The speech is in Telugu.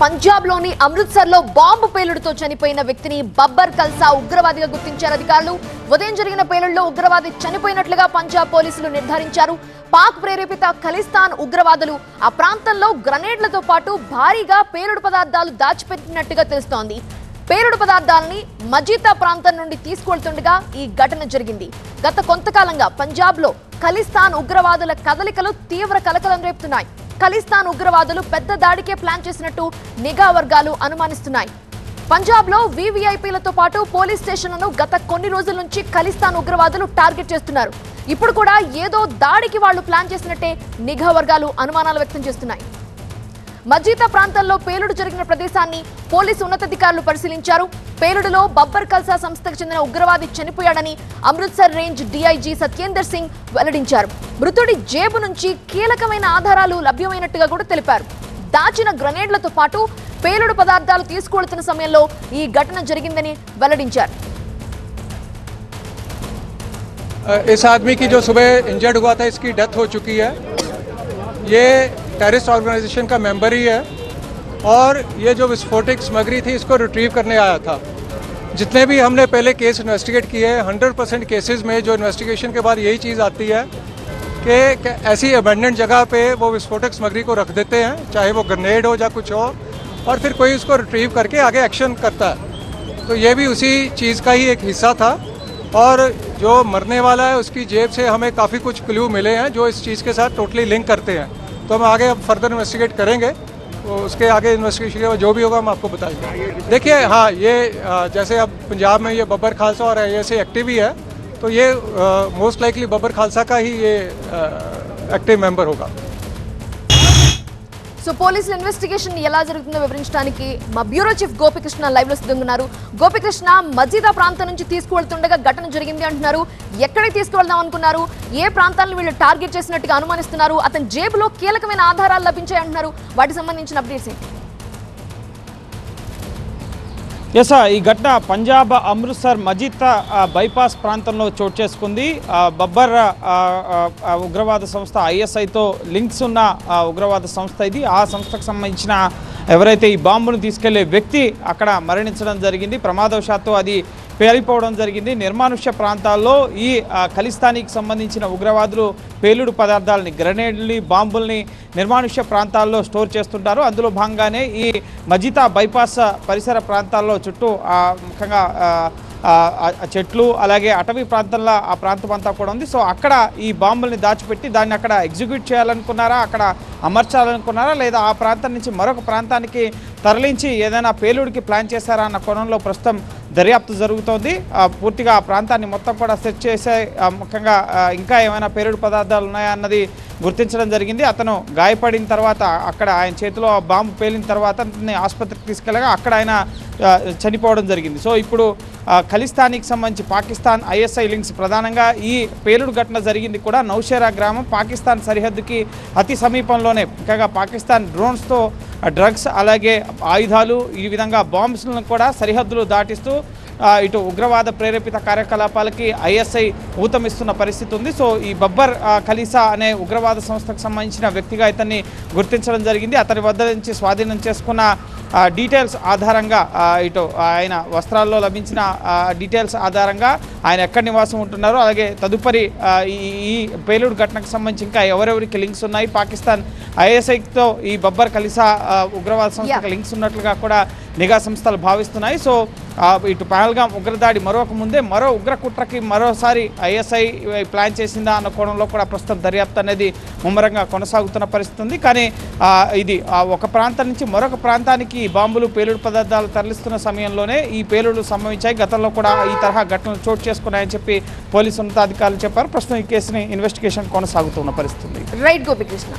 పంజాబ్లోని అమృత్సర్లో బాంబు పేలుడుతో చనిపోయిన వ్యక్తిని బబ్బర్ కల్సా ఉగ్రవాదిగా గుర్తించారు అధికారులు. ఉదయం జరిగిన పేలుడులో ఉగ్రవాది చనిపోయినట్లుగా పంజాబ్ పోలీసులు నిర్ధారించారు. పాక్ ప్రేరేపిత ఖలిస్తాన్ ఉగ్రవాదులు ఆ ప్రాంతంలో గ్రనేడ్లతో పాటు భారీగా పేలుడు పదార్థాలు దాచిపెట్టినట్టుగా తెలుస్తోంది. పేలుడు పదార్థాలని మజీతా ప్రాంతం నుండి తీసుకువెళ్తుండగా ఈ ఘటన జరిగింది. గత కొంతకాలంగా పంజాబ్లో ఖలిస్తాన్ ఉగ్రవాదుల కదలికలు తీవ్ర కలకలం రేపుతున్నాయి. ఖలిస్తాన్ ఉగ్రవాదులు పెద్ద దాడికే ప్లాన్ చేసినట్టు నిఘా వర్గాలు అనుమానిస్తున్నాయి. పంజాబ్లో వీవీఐపీలతో పాటు పోలీస్ స్టేషన్లను గత కొన్ని రోజుల నుంచి ఖలిస్తాన్ ఉగ్రవాదులు టార్గెట్ చేస్తున్నారు. ఇప్పుడు కూడా ఏదో దాడికి వాళ్ళు ప్లాన్ చేసినట్టే నిఘా వర్గాలు అనుమానాలు వ్యక్తం చేస్తున్నాయి. మజీతా ప్రాంతంలో పేలుడు జరిగిన ప్రదేశాన్ని పోలీసు ఉన్నతాధికారులు పరిశీలించారు. పేలుడులో బబ్బర్ కల్సా సంస్థకు చెందిన ఉగ్రవాది చనిపోయాడని అమృత్సర్ రేంజ్ డీఐజీ సత్యేందర్ సింగ్ వెల్లడించారు మృతుడి జేబు నుంచి కీలకమైన ఆధారాలు లభ్యమైనట్టుగా కూడా తెలిపారు దాచిన గ్రనేడ్లతో పాటు పేలుడు పదార్థాలు తీసుకువెళ్తున్న సమయంలో ఈ ఘటన జరిగిందని వెల్లడించారు इस आदमी की जो सुबह इंजर्ड हुआ था इसकी डेथ हो चुकी है ये टेररिस्ट ऑर्गेनाइजेशन का मेंबर ही है और ये जो विस्फोटक सामग्री थी इसको रिट्रीव करने आया था जितने भी हमने पहले केस इन्वेस्टिगेट किए हैं हंड्रेड परसेंट केसेज में जो इन्वेस्टिगेशन के बाद यही चीज़ आती है कि ऐसी अबेंडेंट जगह पे वो विस्फोटक सामग्री को रख देते हैं, चाहे वो ग्रेनेड हो या कुछ हो और फिर कोई उसको रिट्रीव करके आगे एक्शन करता है। तो ये भी उसी चीज़ का ही एक हिस्सा था। और जो मरने वाला है, उसकी जेब से हमें काफ़ी कुछ क्ल्यू मिले हैं, जो इस चीज़ के साथ टोटली लिंक करते हैं। तो हम आगे अब फर्दर इन्वेस्टिगेट करेंगे। तो उसके आगे इन्वेस्टिगेशन जो भी होगा हम आपको बताएँगे। देखिए हाँ ये जैसे अब पंजाब में ये बब्बर खालसा और आई एस एक्टिव ही है तो ये मोस्ट लाइकली बब्बर खालसा का ही ये एक्टिव मेंबर होगा। సో పోలీసుల ఇన్వెస్టిగేషన్ ఎలా జరుగుతుందో వివరించడానికి మా బ్యూరో చీఫ్ గోపికృష్ణ లైవ్లో సిద్ధంగా ఉన్నారు గోపికృష్ణ మజీదా ప్రాంతం నుంచి తీసుకువెళ్తుండగా ఘటన జరిగింది అంటున్నారు. ఎక్కడికి తీసుకువెళ్దాం అనుకున్నారు? ఏ ప్రాంతాలను వీళ్ళు టార్గెట్ చేసినట్టుగా అనుమానిస్తున్నారు? అతని జేబులో కీలకమైన ఆధారాలు లభించాయి అంటున్నారు. వాటికి సంబంధించిన అప్డేట్స్ ఏంటి? ఎస్ ఈ ఘటన పంజాబ్ అమృత్సర్ మజీతా బైపాస్ ప్రాంతంలో చోటు చేసుకుంది. బబ్బర్ ఉగ్రవాద సంస్థ ఐఎస్ఐతో లింక్స్ ఉన్న ఉగ్రవాద సంస్థ ఇది. ఆ సంస్థకు సంబంధించిన ఎవరైతే ఈ బాంబును తీసుకెళ్ళే వ్యక్తి అక్కడ మరణించడం జరిగింది. ప్రమాదవశాత్తు అది పేలిపోవడం జరిగింది. నిర్మానుష్య ప్రాంతాల్లో ఈ ఖలిస్తానికి ఖలిస్తానీకి సంబంధించిన ఉగ్రవాదులు పేలుడు పదార్థాలని గ్రెనేడ్ని బాంబుల్ని నిర్మానుష్య ప్రాంతాల్లో స్టోర్ చేస్తుంటారు. అందులో భాగంగానే ఈ మజితా బైపాస్ పరిసర ప్రాంతాల్లో చుట్టూ ముఖ్యంగా చెట్లు అలాగే అటవీ ప్రాంతంలో ఆ ప్రాంతం అంతా కూడా ఉంది. సో అక్కడ ఈ బాంబుల్ని దాచిపెట్టి దాన్ని అక్కడ ఎగ్జిక్యూట్ చేయాలనుకున్నారా? అక్కడ అమర్చాలనుకున్నారా? లేదా ఆ ప్రాంతం నుంచి మరొక ప్రాంతానికి తరలించి ఏదైనా పేలుడికి ప్లాన్ చేశారా అన్న కోణంలో ప్రస్తుతం దర్యాప్తు జరుగుతోంది. పూర్తిగా ఆ ప్రాంతాన్ని మొత్తం కూడా సెర్చ్ చేసే ముఖ్యంగా ఇంకా ఏమైనా పేలుడు పదార్థాలు ఉన్నాయా అన్నది గుర్తించడం జరిగింది. అతను గాయపడిన తర్వాత అక్కడ ఆయన చేతిలో బాంబు పేలిన తర్వాత ఆసుపత్రికి తీసుకెళ్ళగా అక్కడ ఆయన చనిపోవడం జరిగింది. సో ఇప్పుడు ఖలిస్తానికి సంబంధించి పాకిస్తాన్ ఐఎస్ఐ లింక్స్ ప్రధానంగా ఈ పేలుడు ఘటన జరిగింది కూడా నౌషేరా గ్రామం పాకిస్తాన్ సరిహద్దుకి అతి సమీపంలోనే. ముఖ్యంగా పాకిస్తాన్ డ్రోన్స్తో డ్రగ్స్ అలాగే ఆయుధాలు ఈ విధంగా బాంబ్స్లను కూడా సరిహద్దులు దాటిస్తూ ఇటు ఉగ్రవాద ప్రేరేపిత కార్యకలాపాలకి ఐఎస్ఐ ఊతమిస్తున్న పరిస్థితి ఉంది. సో ఈ బబ్బర్ ఖలీసా అనే ఉగ్రవాద సంస్థకు సంబంధించిన వ్యక్తిగా ఇతన్ని గుర్తించడం జరిగింది. అతని వద్ద నుంచి స్వాధీనం చేసుకున్న డీటెయిల్స్ ఆధారంగా ఇటు ఆయన వస్త్రాల్లో లభించిన డీటెయిల్స్ ఆధారంగా ఆయన ఎక్కడ నివాసం ఉంటున్నారో అలాగే తదుపరి ఈ పేలుడు ఘటనకు సంబంధించి ఇంకా ఎవరెవరికి లింక్స్ ఉన్నాయి. పాకిస్తాన్ ఐఎస్ఐతో ఈ బబ్బర్ ఖలీసా ఉగ్రవాద సంస్థకు. లింక్స్ ఉన్నట్లుగా కూడా నిఘా సంస్థలు భావిస్తున్నాయి. సో ఇటు పహల్గాం ఉగ్రదాడి మరొక ముందే మరో ఉగ్ర కుట్రకి మరోసారి ఐఎస్ఐ ప్లాన్ చేసిందా అన్న కోణంలో కూడా ప్రస్తుతం దర్యాప్తు అనేది ముమ్మరంగా కొనసాగుతున్న పరిస్థితి ఉంది. కానీ ఇది ఆ, ఒక ప్రాంతం నుంచి మరొక ప్రాంతానికి ఈ బాంబులు పేలుడు పదార్థాలు తరలిస్తున్న సమయంలోనే ఈ పేలుడు సంభవించాయి. గతంలో కూడా ఈ తరహా ఘటనలు చోటు చేసుకున్నాయని చెప్పి పోలీసు ఉన్నతాధికారులు చెప్పారు. ప్రస్తుతం ఈ కేసుని ఇన్వెస్టిగేషన్ కొనసాగుతున్న పరిస్థితి రైట్ గోపికృష్ణ.